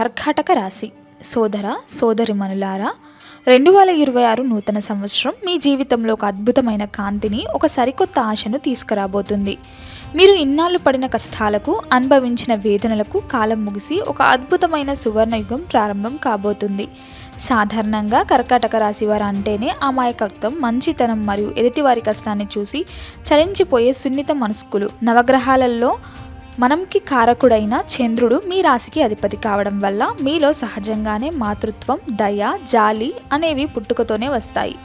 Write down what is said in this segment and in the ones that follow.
కర్కాటక రాశి. సోదర సోదరిమనులారా రెండు వేల ఇరవై ఆరు నూతన సంవత్సరం మీ జీవితంలో ఒక అద్భుతమైన కాంతిని ఒక సరికొత్త ఆశను తీసుకురాబోతుంది. మీరు ఇన్నాళ్ళు పడిన కష్టాలకు అనుభవించిన వేదనలకు కాలం ముగిసి ఒక అద్భుతమైన సువర్ణయుగం ప్రారంభం కాబోతుంది. సాధారణంగా కర్కాటక రాశి వారు అంటేనే అమాయకత్వం మంచితనం మరియు ఎదుటివారి కష్టాన్ని చూసి చలించిపోయే సున్నిత మనస్కులు. నవగ్రహాలలో మనంకి కారకుడైన చంద్రుడు మీ రాశికి అధిపతి కావడం వల్ల మీలో సహజంగానే మాతృత్వం దయ జాలి అనేవి పుట్టుకతోనే వస్తాయి.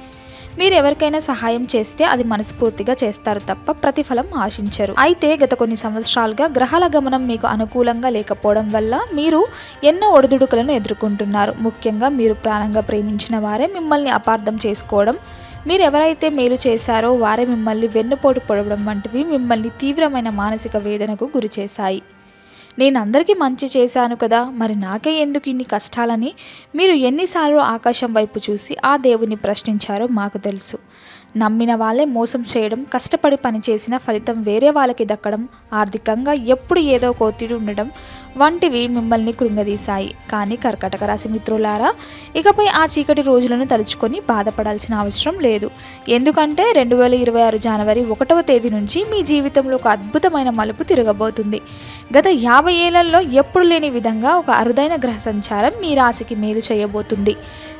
మీరు ఎవరికైనా సహాయం చేస్తే అది మనస్ఫూర్తిగా చేస్తారు తప్ప ప్రతిఫలం ఆశించరు. అయితే గత కొన్ని సంవత్సరాలుగా గ్రహాల గమనం మీకు అనుకూలంగా లేకపోవడం వల్ల మీరు ఎన్నో ఒడిదుడుకులను ఎదుర్కొంటున్నారు. ముఖ్యంగా మీరు ప్రాణంగా ప్రేమించిన వారే మిమ్మల్ని అపార్థం చేసుకోవడం మీరు ఎవరైతే మేలు చేశారో వారే మిమ్మల్ని వెన్నుపోటు పొడవడం వంటివి మిమ్మల్ని తీవ్రమైన మానసిక వేదనకు గురిచేశాయి నేను అందరికీ మంచి చేశాను కదా మరి నాకే ఎందుకు ఇన్ని కష్టాలని? మీరు ఎన్నిసార్లు ఆకాశం వైపు చూసి ఆ దేవుని ప్రశ్నించారో మాకు తెలుసు. నమ్మిన వాళ్ళే మోసం చేయడం కష్టపడి పనిచేసిన ఫలితం వేరే వాళ్ళకి దక్కడం ఆర్థికంగా ఎప్పుడు ఏదో కోతిడి ఉండడం వంటివి మిమ్మల్ని కృంగదీశాయి. కానీ కర్కటక రాశి మిత్రులారా ఇకపై ఆ చీకటి రోజులను తలుచుకొని బాధపడాల్సిన అవసరం లేదు. ఎందుకంటే రెండు వేల ఇరవై ఆరు జనవరి ఒకటవ తేదీ నుంచి మీ జీవితంలో ఒక అద్భుతమైన మలుపు తిరగబోతుంది. గత యాభై ఏళ్ళలో ఎప్పుడు లేని విధంగా ఒక అరుదైన గ్రహ సంచారం మీ రాశికి మేలు చేయబోతుంది.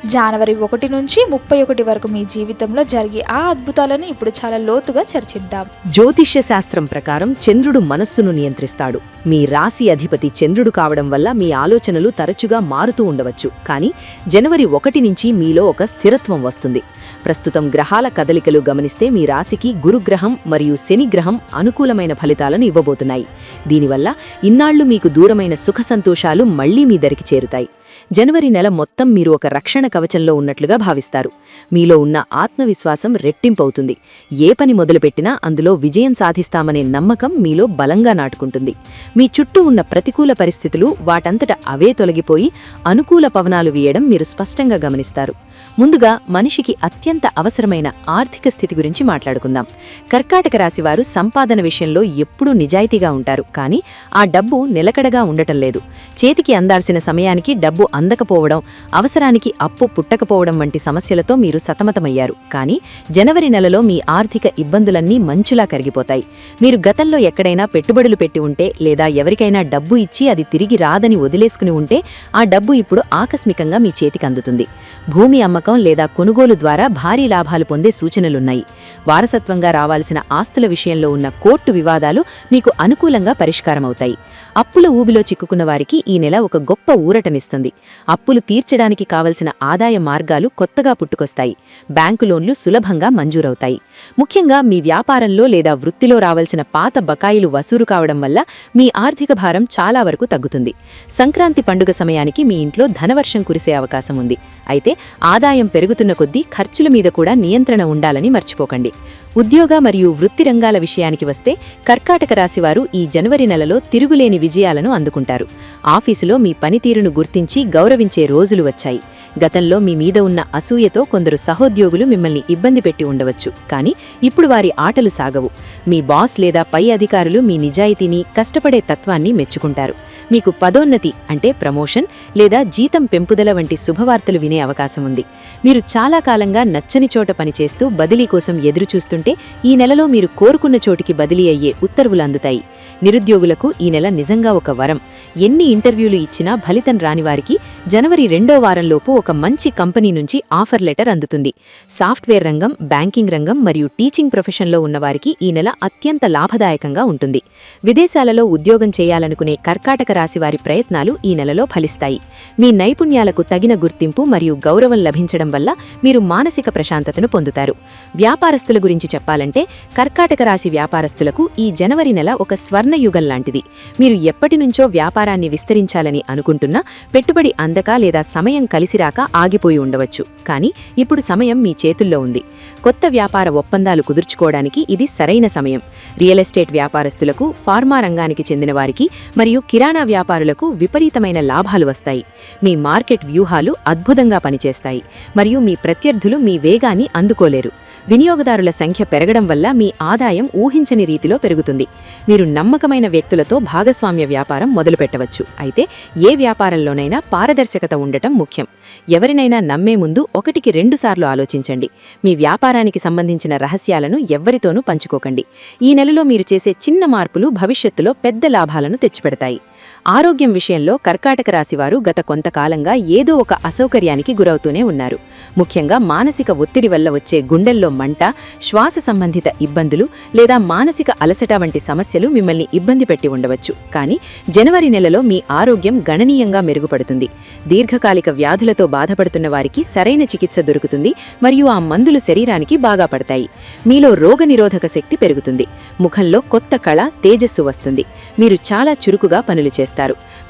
జనవరి ఒకటి నుంచి ముప్పై ఒకటి వరకు మీ జీవితంలో జరిగే ఆ అద్భుతాలను ఇప్పుడు చాలా లోతుగా చర్చిద్దాం. జ్యోతిష్య శాస్త్రం ప్రకారం చంద్రుడు మనస్సును నియంత్రిస్తాడు. మీ రాశి అధిపతి చంద్రుడు కావడం వల్ల మీ ఆలోచనలు తరచుగా మారుతూ ఉండవచ్చు. కానీ జనవరి ఒకటి నుంచి మీలో ఒక స్థిరత్వం వస్తుంది. ప్రస్తుతం గ్రహాల కదలికలు గమనిస్తే మీ రాశికి గురుగ్రహం మరియు శనిగ్రహం అనుకూలమైన ఫలితాలను ఇవ్వబోతున్నాయి. దీనివల్ల ఇన్నాళ్ళు మీకు దూరమైన సుఖ సంతోషాలు మళ్ళీ మీ దరికి చేరుతాయి. జనవరి నెల మొత్తం మీరు ఒక రక్షణ కవచంలో ఉన్నట్లుగా భావిస్తారు. మీలో ఉన్న ఆత్మవిశ్వాసం రెట్టింపవుతుంది. ఏ పని మొదలుపెట్టినా అందులో విజయం సాధిస్తామనే నమ్మకం మీలో బలంగా నాటుకుంటుంది. మీ చుట్టూ ఉన్న ప్రతికూల పరిస్థితులు వాటంతట అవే తొలగిపోయి అనుకూల పవనాలు వీయడం మీరు స్పష్టంగా గమనిస్తారు. ముందుగా మనిషికి అత్యంత అవసరమైన ఆర్థిక స్థితి గురించి మాట్లాడుకుందాం. కర్కాటక రాశివారు సంపాదన విషయంలో ఎప్పుడూ నిజాయితీగా ఉంటారు. కానీ ఆ డబ్బు నిలకడగా ఉండటం లేదు. చేతికి అందాల్సిన సమయానికి డబ్బు అందకపోవడం అవసరానికి అప్పు పుట్టకపోవడం వంటి సమస్యలతో మీరు సతమతమయ్యారు. కానీ జనవరి నెలలో మీ ఆర్థిక ఇబ్బందులన్నీ మంచులా కరిగిపోతాయి. మీరు గతంలో ఎక్కడైనా పెట్టుబడులు పెట్టి ఉంటే లేదా ఎవరికైనా డబ్బు ఇచ్చి అది తిరిగి రాదని వదిలేసుకుని ఉంటే ఆ డబ్బు ఇప్పుడు ఆకస్మికంగా మీ చేతికి అందుతుంది. భూమి అమ్మకం లేదా కొనుగోలు ద్వారా భారీ లాభాలు పొందే సూచనలున్నాయి. వారసత్వంగా రావాల్సిన ఆస్తుల విషయంలో ఉన్న కోర్టు వివాదాలు మీకు అనుకూలంగా పరిష్కారమవుతాయి. అప్పుల ఊబిలో చిక్కుకున్న వారికి ఈ నెల ఒక గొప్ప ఊరటనిస్తుంది. అప్పులు తీర్చడానికి కావలసిన ఆదాయ మార్గాలు కొత్తగా పుట్టుకొస్తాయి. బ్యాంకు లోన్లు సులభంగా మంజూరవుతాయి. ముఖ్యంగా మీ వ్యాపారంలో లేదా వృత్తిలో రావాల్సిన పాత బకాయిలు వసూలు కావడం వల్ల మీ ఆర్థిక భారం చాలా వరకు తగ్గుతుంది. సంక్రాంతి పండుగ సమయానికి మీ ఇంట్లో ధనవర్షం కురిసే అవకాశం ఉంది. అయితే ఆదాయ పెరుగుతున్న కొద్దీ ఖర్చుల మీద కూడా నియంత్రణ ఉండాలని మర్చిపోకండి. ఉద్యోగ మరియు వృత్తి రంగాల విషయానికి వస్తే కర్కాటక రాశివారు ఈ జనవరి నెలలో తిరుగులేని విజయాలను అందుకుంటారు. ఆఫీసులో మీ పనితీరును గుర్తించి గౌరవించే రోజులు వచ్చాయి. గతంలో మీ మీద ఉన్న అసూయతో కొందరు సహోద్యోగులు మిమ్మల్ని ఇబ్బంది పెట్టి ఉండవచ్చు. కానీ ఇప్పుడు వారి ఆటలు సాగవు. మీ బాస్ లేదా పై అధికారులు మీ నిజాయితీని కష్టపడే తత్వాన్ని మెచ్చుకుంటారు. మీకు పదోన్నతి అంటే ప్రమోషన్ లేదా జీతం పెంపుదల వంటి శుభవార్తలు వినే అవకాశం ఉంది. మీరు చాలా కాలంగా నచ్చని చోట పనిచేస్తూ బదిలీ కోసం ఎదురుచూస్తుంటే ఈ నెలలో మీరు కోరుకున్న చోటికి బదిలీ అయ్యే ఉత్తర్వులు అందుతాయి. నిరుద్యోగులకు ఈ నెల నిజంగా ఒక వరం. ఎన్ని ఇంటర్వ్యూలు ఇచ్చినా ఫలితం రానివారికి జనవరి రెండో వారంలోపు ఒక మంచి కంపెనీ నుంచి ఆఫర్ లెటర్ అందుతుంది. సాఫ్ట్వేర్ రంగం బ్యాంకింగ్ రంగం మరియు టీచింగ్ ప్రొఫెషన్లో ఉన్నవారికి ఈ నెల అత్యంత లాభదాయకంగా ఉంటుంది. విదేశాలలో ఉద్యోగం చేయాలనుకునే కర్కాటక రాశి వారి ప్రయత్నాలు ఈ నెలలో ఫలిస్తాయి. మీ నైపుణ్యాలకు తగిన గుర్తింపు మరియు గౌరవం లభించడం వల్ల మీరు మానసిక ప్రశాంతతను పొందుతారు. వ్యాపారస్తుల గురించి చెప్పాలంటే కర్కాటక రాశి వ్యాపారస్తులకు ఈ జనవరి నెల ఒక స్వర్ణయుగం లాంటిది. మీరు ఎప్పటినుంచో వ్యాపారాన్ని విస్తరించాలని అనుకుంటున్నా పెట్టుబడి అందక లేదా సమయం కలిసిరాక ఆగిపోయి ఉండవచ్చు. కానీ ఇప్పుడు సమయం మీ చేతుల్లో ఉంది. కొత్త వ్యాపార ఒప్పందాలు కుదుర్చుకోవడానికి ఇది సరైన సమయం. రియల్ ఎస్టేట్ వ్యాపారస్తులకు ఫార్మా రంగానికి చెందిన వారికి మరియు కిరాణా వ్యాపారులకు విపరీతమైన లాభాలు వస్తాయి. మీ మార్కెట్ వ్యూహాలు అద్భుతంగా పనిచేస్తాయి. మరియు మీ ప్రత్యర్థులు మీ వేగాన్ని అందుకోలేరు. వినియోగదారుల సంఖ్య పెరగడం వల్ల మీ ఆదాయం ఊహించని రీతిలో పెరుగుతుంది. మీరు నమ్మకమైన వ్యక్తులతో భాగస్వామ్య వ్యాపారం మొదలుపెట్టవచ్చు. అయితే ఏ వ్యాపారంలోనైనా పారదర్శకత ఉండటం ముఖ్యం. ఎవరినైనా నమ్మే ముందు ఒకటికి రెండుసార్లు ఆలోచించండి. మీ వ్యాపారానికి సంబంధించిన రహస్యాలను ఎవ్వరితోనూ పంచుకోకండి. ఈ నెలలో మీరు చేసే చిన్న మార్పులు భవిష్యత్తులో పెద్ద లాభాలను తెచ్చిపెడతాయి. ఆరోగ్యం విషయంలో కర్కాటక రాశివారు గత కొంతకాలంగా ఏదో ఒక అసౌకర్యానికి గురవుతూనే ఉన్నారు. ముఖ్యంగా మానసిక ఒత్తిడి వల్ల వచ్చే గుండెల్లో మంట శ్వాస సంబంధిత ఇబ్బందులు లేదా మానసిక అలసట వంటి సమస్యలు మిమ్మల్ని ఇబ్బంది పెట్టి ఉండవచ్చు. కానీ జనవరి నెలలో మీ ఆరోగ్యం గణనీయంగా మెరుగుపడుతుంది. దీర్ఘకాలిక వ్యాధులతో బాధపడుతున్న వారికి సరైన చికిత్స దొరుకుతుంది మరియు ఆ మందులు శరీరానికి బాగా పడతాయి. మీలో రోగనిరోధక శక్తి పెరుగుతుంది. ముఖంలో కొత్త కళ తేజస్సు వస్తుంది. మీరు చాలా చురుకుగా పనులు చేస్తారు.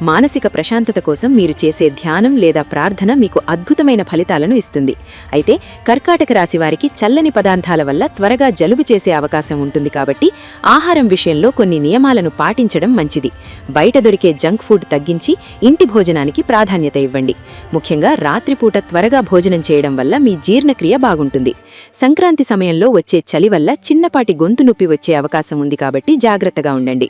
మానసిక ప్రశాంతత కోసం మీరు చేసే ధ్యానం లేదా ప్రార్థన మీకు అద్భుతమైన ఫలితాలను ఇస్తుంది. అయితే కర్కాటక రాశి వారికి చల్లని పదార్థాల వల్ల త్వరగా జలుబు చేసే అవకాశం ఉంటుంది కాబట్టి ఆహారం విషయంలో కొన్ని నియమాలను పాటించడం మంచిది. బయట దొరికే జంక్ ఫుడ్ తగ్గించి ఇంటి భోజనానికి ప్రాధాన్యత ఇవ్వండి. ముఖ్యంగా రాత్రిపూట త్వరగా భోజనం చేయడం వల్ల మీ జీర్ణక్రియ బాగుంటుంది. సంక్రాంతి సమయంలో వచ్చే చలి వల్ల చిన్నపాటి గొంతు నొప్పి వచ్చే అవకాశం ఉంది కాబట్టి జాగ్రత్తగా ఉండండి.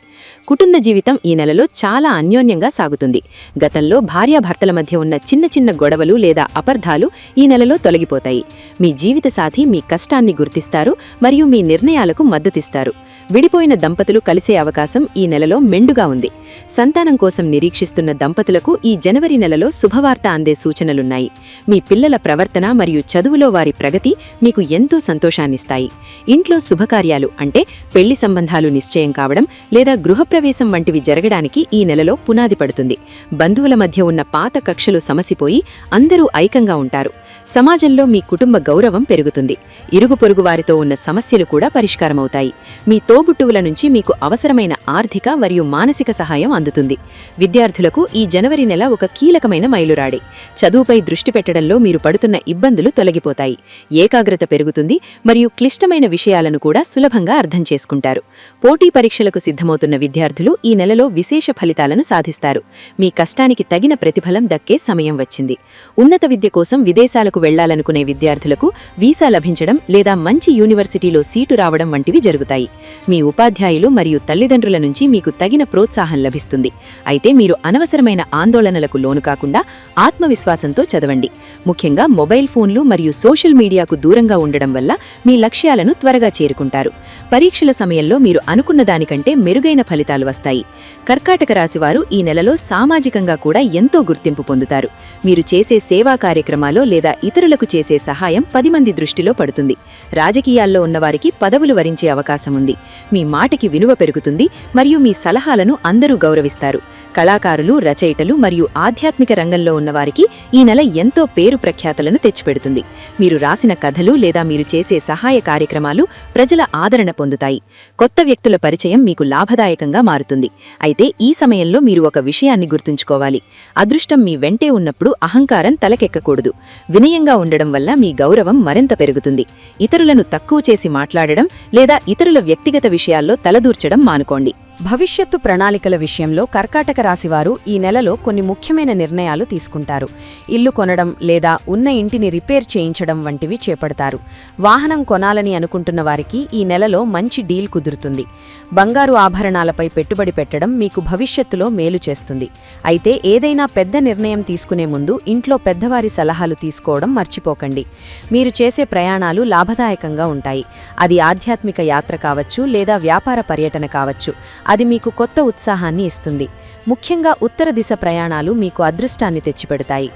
కుటుంబ జీవితం ఈ నెలలో చాలా అన్యోన్యంగా సాగుతుంది. గతంలో భార్యాభర్తల మధ్య ఉన్న చిన్న చిన్న గొడవలు లేదా అపర్ధాలు ఈ నెలలో తొలగిపోతాయి. మీ జీవిత సాథి మీ కష్టాన్ని గుర్తిస్తారు మరియు మీ నిర్ణయాలకు మద్దతిస్తారు. విడిపోయిన దంపతులు కలిసే అవకాశం ఈ నెలలో మెండుగా ఉంది. సంతానం కోసం నిరీక్షిస్తున్న దంపతులకు ఈ జనవరి నెలలో శుభవార్త అందే సూచనలున్నాయి. మీ పిల్లల ప్రవర్తన మరియు చదువులో వారి ప్రగతి మీకు ఎంతో సంతోషాన్నిస్తాయి. ఇంట్లో శుభకార్యాలు అంటే పెళ్ళి సంబంధాలు నిశ్చయం కావడం లేదా గృహప్రవేశం వంటివి జరగడానికి ఈ నెలలో పునాది పడుతుంది. బంధువుల మధ్య ఉన్న పాత కక్షలు సమసిపోయి అందరూ ఐకంగా ఉంటారు. సమాజంలో మీ కుటుంబ గౌరవం పెరుగుతుంది. ఇరుగు పొరుగు వారితో ఉన్న సమస్యలు కూడా పరిష్కారమవుతాయి. మీ తోబుట్టువుల నుంచి మీకు అవసరమైన ఆర్థిక మరియు మానసిక సహాయం అందుతుంది. విద్యార్థులకు ఈ జనవరి నెల ఒక కీలకమైన మైలురాడే. చదువుపై దృష్టి పెట్టడంలో మీరు పడుతున్న ఇబ్బందులు తొలగిపోతాయి. ఏకాగ్రత పెరుగుతుంది మరియు క్లిష్టమైన విషయాలను కూడా సులభంగా అర్థం చేసుకుంటారు. పోటీ పరీక్షలకు సిద్ధమవుతున్న విద్యార్థులు ఈ నెలలో విశేష ఫలితాలను సాధిస్తారు. మీ కష్టానికి తగిన ప్రతిఫలం దక్కే సమయం వచ్చింది. ఉన్నత విద్య కోసం విదేశాలకు వెళ్ళాలనుకునే విద్యార్థులకు వీసా లభించడం లేదా మంచి యూనివర్సిటీలో సీటు రావడం వంటివి జరుగుతాయి. మీ ఉపాధ్యాయులు మరియు తల్లిదండ్రుల నుంచి మీకు తగిన ప్రోత్సాహం లభిస్తుంది. అయితే మీరు అనవసరమైన ఆందోళనలకు లోను కాకుండా ఆత్మవిశ్వాసంతో చదవండి. ముఖ్యంగా మొబైల్ ఫోన్లు మరియు సోషల్ మీడియాకు దూరంగా ఉండడం వల్ల మీ లక్ష్యాలను త్వరగా చేరుకుంటారు. పరీక్షల సమయంలో మీరు అనుకున్న దానికంటే మెరుగైన ఫలితాలు వస్తాయి. కర్కాటక రాశివారు ఈ నెలలో సామాజికంగా కూడా ఎంతో గుర్తింపు పొందుతారు. మీరు చేసే సేవా కార్యక్రమాలో లేదా ఇతరులకు చేసే సహాయం పది మంది దృష్టిలో పడుతుంది. రాజకీయాల్లో ఉన్నవారికి పదవులు వరించే అవకాశం ఉంది. మీ మాటకి విలువ పెరుగుతుంది మరియు మీ సలహాలను అందరూ గౌరవిస్తారు. కళాకారులు రచయితలు మరియు ఆధ్యాత్మిక రంగంలో ఉన్నవారికి ఈ నెల ఎంతో పేరు ప్రఖ్యాతలను తెచ్చిపెడుతుంది. మీరు రాసిన కథలు లేదా మీరు చేసే సహాయ కార్యక్రమాలు ప్రజల ఆదరణ పొందుతాయి. కొత్త వ్యక్తుల పరిచయం మీకు లాభదాయకంగా మారుతుంది. అయితే ఈ సమయంలో మీరు ఒక విషయాన్ని గుర్తుంచుకోవాలి. అదృష్టం మీ వెంటే ఉన్నప్పుడు అహంకారం తలకెక్కకూడదు. వినయంగా ఉండడం వల్ల మీ గౌరవం మరింత పెరుగుతుంది. ఇతరులను తక్కువ చేసి మాట్లాడడం లేదా ఇతరుల వ్యక్తిగత విషయాల్లో తలదూర్చడం మానుకోండి. భవిష్యత్తు ప్రణాళికల విషయంలో కర్కాటక రాశివారు ఈ నెలలో కొన్ని ముఖ్యమైన నిర్ణయాలు తీసుకుంటారు. ఇల్లు కొనడం లేదా ఉన్న ఇంటిని రిపేర్ చేయించడం వంటివి చేపడతారు. వాహనం కొనాలని అనుకుంటున్న వారికి ఈ నెలలో మంచి డీల్ కుదురుతుంది. బంగారు ఆభరణాలపై పెట్టుబడి పెట్టడం మీకు భవిష్యత్తులో మేలు చేస్తుంది. అయితే ఏదైనా పెద్ద నిర్ణయం తీసుకునే ముందు ఇంట్లో పెద్దవారి సలహాలు తీసుకోవడం మర్చిపోకండి. మీరు చేసే ప్రయాణాలు లాభదాయకంగా ఉంటాయి. అది ఆధ్యాత్మిక యాత్ర కావచ్చు లేదా వ్యాపార పర్యటన కావచ్చు. అది మీకు కొత్త ఉత్సాహాన్ని ఇస్తుంది. ముఖ్యంగా ఉత్తర దిశ ప్రయాణాలు మీకు అదృష్టాన్ని తెచ్చిపెడతాయి.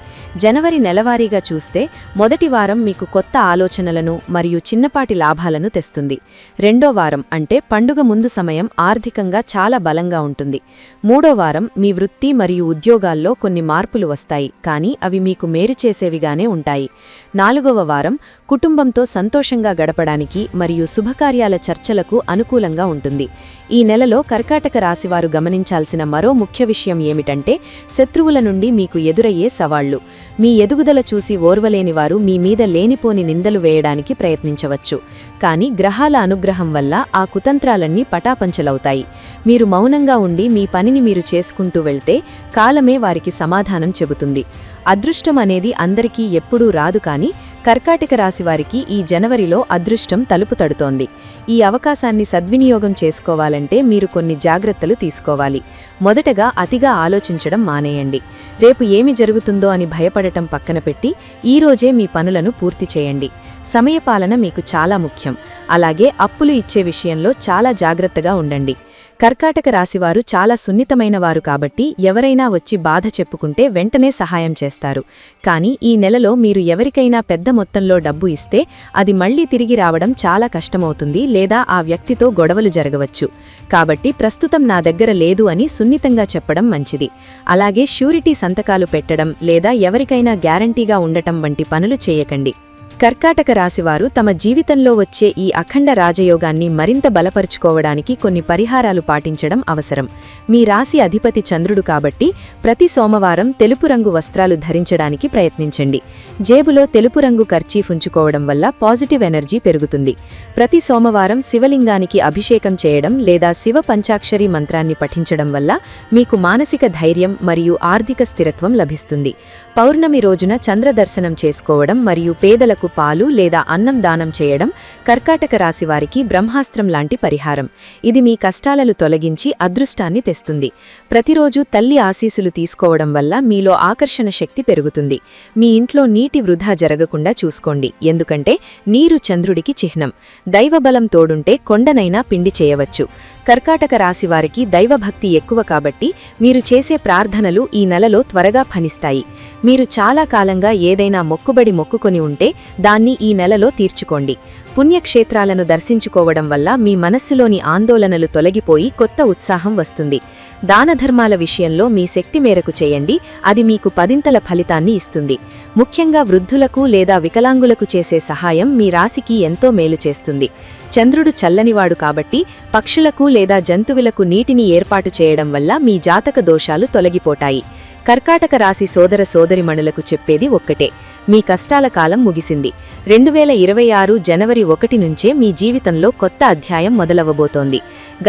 జనవరి నెలవారీగా చూస్తే మొదటి వారం మీకు కొత్త ఆలోచనలను మరియు చిన్నపాటి లాభాలను తెస్తుంది. రెండో వారం అంటే పండుగ ముందు సమయం ఆర్థికంగా చాలా బలంగా ఉంటుంది. మూడో వారం మీ వృత్తి మరియు ఉద్యోగాల్లో కొన్ని మార్పులు వస్తాయి కానీ అవి మీకు మేలు చేసేవిగానే ఉంటాయి. నాలుగవ వారం కుటుంబంతో సంతోషంగా గడపడానికి మరియు శుభకార్యాల చర్చలకు అనుకూలంగా ఉంటుంది. ఈ నెలలో కర్కాటక రాశివారు గమనించాల్సిన మరో ముఖ్య విషయం ఏమిటంటే శత్రువుల నుండి మీకు ఎదురయ్యే సవాళ్ళు. మీ ఎదుగుదల చూసి ఓర్వలేని వారు మీ మీద లేనిపోని నిందలు వేయడానికి ప్రయత్నించవచ్చు. కానీ గ్రహాల అనుగ్రహం వల్ల ఆ కుతంత్రాలన్నీ పటాపంచలవుతాయి. మీరు మౌనంగా ఉండి మీ పనిని మీరు చేసుకుంటూ వెళ్తే కాలమే వారికి సమాధానం చెబుతుంది. అదృష్టం అనేది అందరికీ ఎప్పుడూ రాదు కానీ కర్కాటక రాశివారికి ఈ జనవరిలో అదృష్టం తలుపు తడుతోంది. ఈ అవకాశాన్ని సద్వినియోగం చేసుకోవాలంటే మీరు కొన్ని జాగ్రత్తలు తీసుకోవాలి. మొదటగా అతిగా ఆలోచించడం మానేయండి. రేపు ఏమి జరుగుతుందో అని భయపడటం పక్కన పెట్టి ఈరోజే మీ పనులను పూర్తి చేయండి. సమయపాలన మీకు చాలా ముఖ్యం. అలాగే అప్పులు ఇచ్చే విషయంలో చాలా జాగ్రత్తగా ఉండండి. కర్కాటక రాశివారు చాలా సున్నితమైనవారు కాబట్టి ఎవరైనా వచ్చి బాధ చెప్పుకుంటే వెంటనే సహాయం చేస్తారు. కానీ ఈ నెలలో మీరు ఎవరికైనా పెద్ద మొత్తంలో డబ్బు ఇస్తే అది మళ్ళీ తిరిగి రావడం చాలా కష్టమవుతుంది లేదా ఆ వ్యక్తితో గొడవలు జరగవచ్చు. కాబట్టి ప్రస్తుతం నా దగ్గర లేదు అని సున్నితంగా చెప్పడం మంచిది. అలాగే ష్యూరిటీ సంతకాలు పెట్టడం లేదా ఎవరికైనా గ్యారంటీగా ఉండటం వంటి పనులు చేయకండి. కర్కాటక రాశివారు తమ జీవితంలో వచ్చే ఈ అఖండ రాజయోగాన్ని మరింత బలపరుచుకోవడానికి కొన్ని పరిహారాలు పాటించడం అవసరం. మీ రాశి అధిపతి చంద్రుడు కాబట్టి ప్రతి సోమవారం తెలుపు రంగు వస్త్రాలు ధరించడానికి ప్రయత్నించండి. జేబులో తెలుపు రంగు కర్చీఫ్ ఉంచుకోవడం వల్ల పాజిటివ్ ఎనర్జీ పెరుగుతుంది. ప్రతి సోమవారం శివలింగానికి అభిషేకం చేయడం లేదా శివ పంచాక్షరి మంత్రాన్ని పఠించడం వల్ల మీకు మానసిక ధైర్యం మరియు ఆర్థిక స్థిరత్వం లభిస్తుంది. పౌర్ణమి రోజున చంద్రదర్శనం చేసుకోవడం మరియు పేదలకు పాలు లేదా అన్నం దానం చేయడం కర్కాటక రాశివారికి బ్రహ్మాస్త్రం లాంటి పరిహారం. ఇది మీ కష్టాలను తొలగించి అదృష్టాన్ని తెస్తుంది. ప్రతిరోజు తల్లి ఆశీసులు తీసుకోవడం వల్ల మీలో ఆకర్షణ శక్తి పెరుగుతుంది. మీ ఇంట్లో నీటి వృధా జరగకుండా చూసుకోండి. ఎందుకంటే నీరు చంద్రుడికి చిహ్నం. దైవబలం తోడుంటే కొండనైనా పిండి చేయవచ్చు. కర్కాటక రాశివారికి దైవభక్తి ఎక్కువ కాబట్టి మీరు చేసే ప్రార్థనలు ఈ నెలలో త్వరగా ఫనిస్తాయి మీరు చాలా కాలంగా ఏదైనా మొక్కుబడి మొక్కుకొని ఉంటే దాన్ని ఈ నెలలో తీర్చుకోండి. పుణ్యక్షేత్రాలను దర్శించుకోవడం వల్ల మీ మనస్సులోని ఆందోళనలు తొలగిపోయి కొత్త ఉత్సాహం వస్తుంది. దానధర్మాల విషయంలో మీ శక్తి మేరకు చేయండి. అది మీకు పదింతల ఫలితాన్ని ఇస్తుంది. ముఖ్యంగా వృద్ధులకు లేదా వికలాంగులకు చేసే సహాయం మీ రాశికి ఎంతో మేలు చేస్తుంది. చంద్రుడు చల్లనివాడు కాబట్టి పక్షులకు లేదా జంతువులకు నీటిని ఏర్పాటు చేయడం వల్ల మీ జాతక దోషాలు తొలగిపోతాయి. కర్కాటక రాశి సోదర సోదరిమణులకు చెప్పేది ఒక్కటే. మీ కష్టాల కాలం ముగిసింది. రెండు వేల ఇరవై ఆరు జనవరి ఒకటి నుంచే మీ జీవితంలో కొత్త అధ్యాయం మొదలవ్వబోతోంది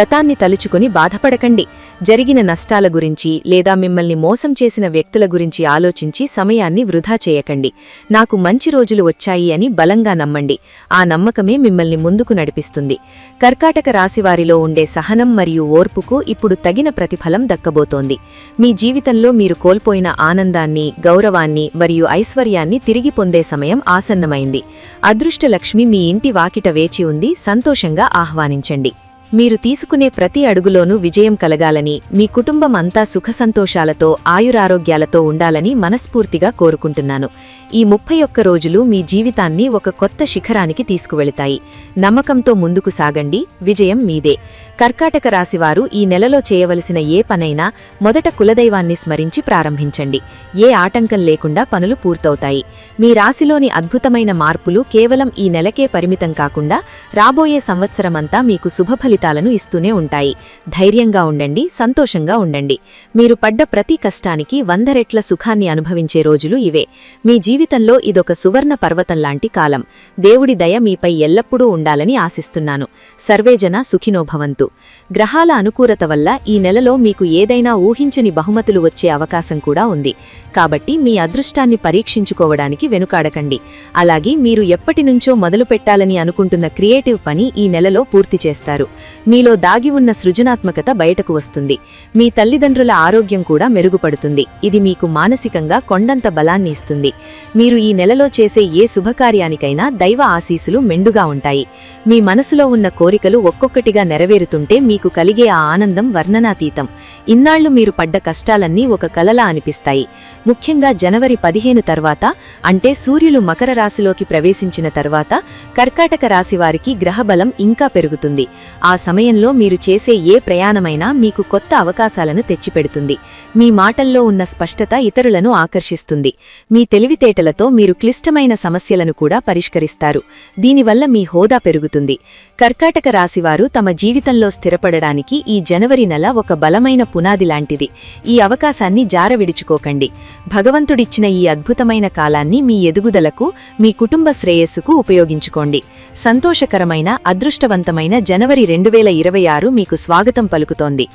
గతాన్ని తలుచుకుని బాధపడకండి. జరిగిన నష్టాల గురించి లేదా మిమ్మల్ని మోసం చేసిన వ్యక్తుల గురించి ఆలోచించి సమయాన్ని వృధా చేయకండి. నాకు మంచి రోజులు వచ్చాయి అని బలంగా నమ్మండి. ఆ నమ్మకమే మిమ్మల్ని ముందుకు నడిపిస్తుంది. కర్కాటక రాశివారిలో ఉండే సహనం మరియు ఓర్పుకు ఇప్పుడు తగిన ప్రతిఫలం దక్కబోతోంది. మీ జీవితంలో మీరు కోల్పోయిన ఆనందాన్ని గౌరవాన్ని మరియు ఐశ్వర్యాన్ని తిరిగి పొందే సమయం ఆసన్నమైంది. అదృష్టలక్ష్మి మీ ఇంటి వాకిట వేచి ఉంది. సంతోషంగా ఆహ్వానించండి. మీరు తీసుకునే ప్రతి అడుగులోనూ విజయం కలగాలని మీ కుటుంబం అంతా సుఖసంతోషాలతో ఆయురారోగ్యాలతో ఉండాలని మనస్ఫూర్తిగా కోరుకుంటున్నాను. ఈ ముప్పై ఒక్క రోజులు మీ జీవితాన్ని ఒక కొత్త శిఖరానికి తీసుకువెళతాయి. నమ్మకంతో ముందుకు సాగండి విజయం మీదే. కర్కాటక రాశివారు ఈ నెలలో చేయవలసిన ఏ పనైనా మొదట కులదైవాన్ని స్మరించి ప్రారంభించండి. ఏ ఆటంకం లేకుండా పనులు పూర్తవుతాయి. మీ రాశిలోని అద్భుతమైన మార్పులు కేవలం ఈ నెలకే పరిమితం కాకుండా రాబోయే సంవత్సరమంతా మీకు శుభఫలి ఫలితాలను ఇస్తూనే ఉంటాయి. ధైర్యంగా ఉండండి సంతోషంగా ఉండండి. మీరు పడ్డ ప్రతి కష్టానికి వంద రెట్ల సుఖాన్ని అనుభవించే రోజులు ఇవే. మీ జీవితంలో ఇదొక సువర్ణ పర్వతంలాంటి కాలం. దేవుడి దయ మీపై ఎల్లప్పుడూ ఉండాలని ఆశిస్తున్నాను. సర్వేజన సుఖినోభవంతు గ్రహాల అనుకూలత వల్ల ఈ నెలలో మీకు ఏదైనా ఊహించని బహుమతులు వచ్చే అవకాశం కూడా ఉంది. కాబట్టి మీ అదృష్టాన్ని పరీక్షించుకోవడానికి వెనుకాడకండి. అలాగే మీరు ఎప్పటినుంచో మొదలు పెట్టాలని అనుకుంటున్న క్రియేటివ్ పని ఈ నెలలో పూర్తి చేస్తారు. మీలో దాగి ఉన్న సృజనాత్మకత బయటకు వస్తుంది. మీ తల్లిదండ్రుల ఆరోగ్యం కూడా మెరుగుపడుతుంది. ఇది మీకు మానసికంగా కొండంత బలాన్ని ఇస్తుంది. మీరు ఈ నెలలో చేసే ఏ శుభకార్యానికైనా దైవ ఆశీసులు మెండుగా ఉంటాయి. మీ మనసులో ఉన్న కోరికలు ఒక్కొక్కటిగా నెరవేరుతుంటే మీకు కలిగే ఆ ఆనందం వర్ణనాతీతం. ఇన్నాళ్ళు మీరు పడ్డ కష్టాలన్నీ ఒక కలలా అనిపిస్తాయి. ముఖ్యంగా జనవరి పదిహేను తర్వాత అంటే సూర్యులు మకర రాశిలోకి ప్రవేశించిన తర్వాత కర్కాటక రాశి వారికి గ్రహబలం ఇంకా పెరుగుతుంది. ఆ సమయంలో మీరు చేసే ఏ ప్రయాణమైనా మీకు కొత్త అవకాశాలను తెచ్చిపెడుతుంది. మీ మాటల్లో ఉన్న స్పష్టత ఇతరులను ఆకర్షిస్తుంది. మీ తెలివితేటలతో మీరు క్లిష్టమైన సమస్యలను కూడా పరిష్కరిస్తారు. దీనివల్ల మీ హోదా పెరుగుతుంది. కర్కాటక రాశివారు తమ జీవితంలో స్థిరపడడానికి ఈ జనవరి నెల ఒక బలమైన పునాది లాంటిది. ఈ అవకాశాన్ని జారవిడుచుకోకండి భగవంతుడిచ్చిన ఈ అద్భుతమైన కాలాన్ని మీ ఎదుగుదలకు మీ కుటుంబ శ్రేయస్సుకు ఉపయోగించుకోండి. సంతోషకరమైన అదృష్టవంతమైన జనవరి రెండు వేల ఇరవై ఆరు మీకు స్వాగతం పలుకుతోంది.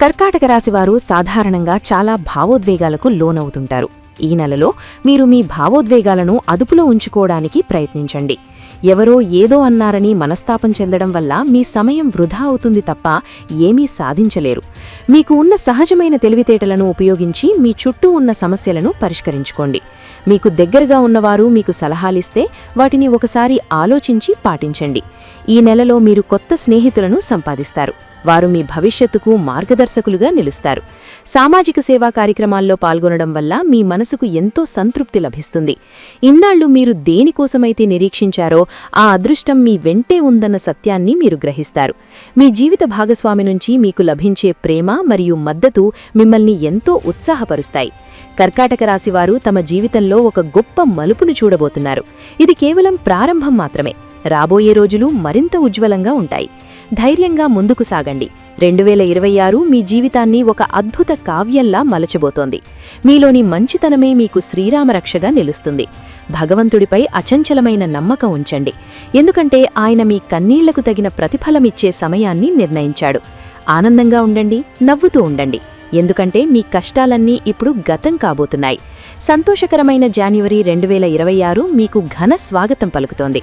కర్కాటక రాశివారు సాధారణంగా చాలా భావోద్వేగాలకు లోనవుతుంటారు. ఈ నెలలో మీరు మీ భావోద్వేగాలను అదుపులో ఉంచుకోవడానికి ప్రయత్నించండి. ఎవరో ఏదో అన్నారని మనస్తాపం చెందడం వల్ల మీ సమయం వృధా అవుతుంది తప్ప ఏమీ సాధించలేరు. మీకు ఉన్న సహజమైన తెలివితేటలను ఉపయోగించి మీ చుట్టూ ఉన్న సమస్యలను పరిష్కరించుకోండి. మీకు దగ్గరగా ఉన్నవారు మీకు సలహాలిస్తే వాటిని ఒకసారి ఆలోచించి పాటించండి. ఈ నెలలో మీరు కొత్త స్నేహితులను సంపాదిస్తారు. వారు మీ భవిష్యత్తుకు మార్గదర్శకులుగా నిలుస్తారు. సామాజిక సేవా కార్యక్రమాల్లో పాల్గొనడం వల్ల మీ మనసుకు ఎంతో సంతృప్తి లభిస్తుంది. ఇన్నాళ్ళు మీరు దేనికోసమైతే నిరీక్షించారో ఆ అదృష్టం మీ వెంటే ఉందన్న సత్యాన్ని మీరు గ్రహిస్తారు. మీ జీవిత భాగస్వామి నుంచి మీకు లభించే ప్రేమ మరియు మద్దతు మిమ్మల్ని ఎంతో ఉత్సాహపరుస్తాయి. కర్కాటక రాశివారు తమ జీవితంలో ఒక గొప్ప మలుపును చూడబోతున్నారు. ఇది కేవలం ప్రారంభం మాత్రమే. రాబోయే రోజులు మరింత ఉజ్వలంగా ఉంటాయి. ధైర్యంగా ముందుకు సాగండి. రెండు వేల ఇరవై ఆరు మీ జీవితాన్ని ఒక అద్భుత కావ్యంలా మలచబోతోంది. మీలోని మంచితనమే మీకు శ్రీరామరక్షగా నిలుస్తుంది. భగవంతుడిపై అచంచలమైన నమ్మకం ఉంచండి. ఎందుకంటే ఆయన మీ కన్నీళ్ళకు తగిన ప్రతిఫలమిచ్చే సమయాన్ని నిర్ణయించాడు. ఆనందంగా ఉండండి నవ్వుతూ ఉండండి. ఎందుకంటే మీ కష్టాలన్నీ ఇప్పుడు గతం కాబోతున్నాయి. సంతోషకరమైన జాన్యువరి రెండు వేల ఇరవై ఆరు మీకు ఘన స్వాగతం పలుకుతోంది.